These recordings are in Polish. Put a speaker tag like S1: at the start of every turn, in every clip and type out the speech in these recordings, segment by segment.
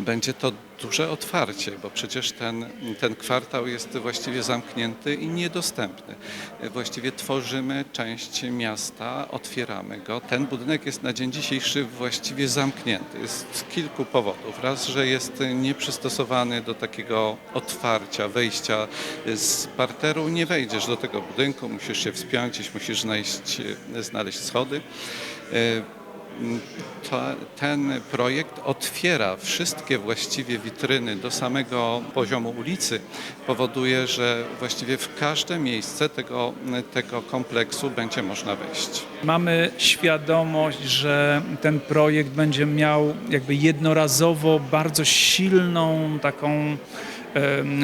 S1: będzie to duże otwarcie, bo przecież ten, ten kwartał jest właściwie zamknięty i niedostępny. Właściwie tworzymy część miasta, otwieramy go. Ten budynek jest na dzień dzisiejszy właściwie zamknięty z kilku powodów. Raz, że jest nieprzystosowany do takiego otwarcia, wejścia z parteru. Nie wejdziesz do tego budynku, musisz się wspiąć, gdzieś musisz znaleźć, znaleźć schody. Ten projekt otwiera wszystkie właściwie witryny do samego poziomu ulicy. Powoduje, że właściwie w każde miejsce tego, tego kompleksu będzie można wejść.
S2: Mamy świadomość, że ten projekt będzie miał jakby jednorazowo bardzo silną taką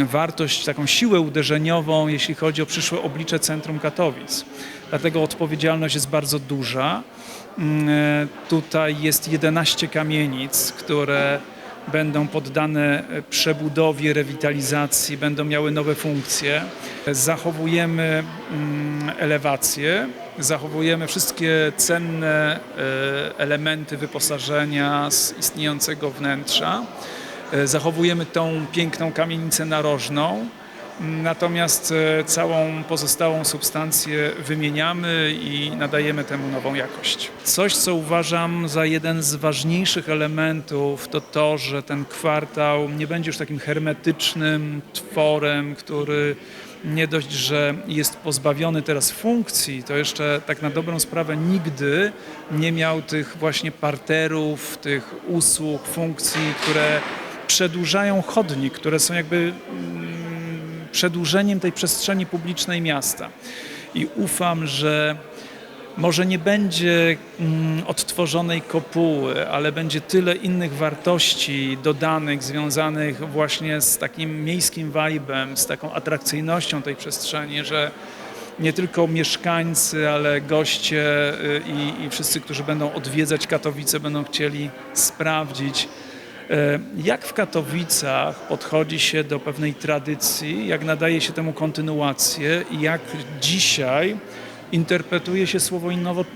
S2: wartość, taką siłę uderzeniową, jeśli chodzi o przyszłe oblicze centrum Katowic. Dlatego odpowiedzialność jest bardzo duża. Mm, e, Tutaj jest 11 kamienic, które będą poddane e, przebudowie, rewitalizacji, będą miały nowe funkcje. Zachowujemy mm, elewację, zachowujemy wszystkie cenne e, elementy wyposażenia z istniejącego wnętrza. E, Zachowujemy tą piękną kamienicę narożną, natomiast e, całą pozostałą substancję wymieniamy i nadajemy temu nową jakość. Coś, co uważam za jeden z ważniejszych elementów, to to, że ten kwartał nie będzie już takim hermetycznym tworem, który nie dość, że jest pozbawiony teraz funkcji, to jeszcze tak na dobrą sprawę nigdy nie miał tych właśnie parterów, tych usług, funkcji, które przedłużają chodnik, które są jakby mm, przedłużeniem tej przestrzeni publicznej miasta. I ufam, że może nie będzie mm, odtworzonej kopuły, ale będzie tyle innych wartości dodanych, związanych właśnie z takim miejskim vibem, z taką atrakcyjnością tej przestrzeni, że nie tylko mieszkańcy, ale goście y, i, i wszyscy, którzy będą odwiedzać Katowice, będą chcieli sprawdzić, jak w Katowicach podchodzi się do pewnej tradycji, jak nadaje się temu kontynuację i jak dzisiaj interpretuje się słowo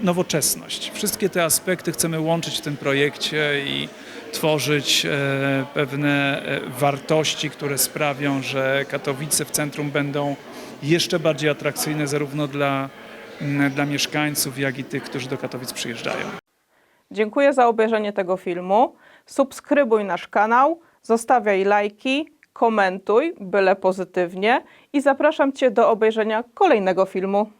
S2: nowoczesność. Wszystkie te aspekty chcemy łączyć w tym projekcie i tworzyć e, pewne e, wartości, które sprawią, że Katowice w centrum będą jeszcze bardziej atrakcyjne zarówno dla, dla mieszkańców, jak i tych, którzy do Katowic przyjeżdżają.
S3: Dziękuję za obejrzenie tego filmu. Subskrybuj nasz kanał, zostawiaj lajki, komentuj, byle pozytywnie i zapraszam Cię do obejrzenia kolejnego filmu.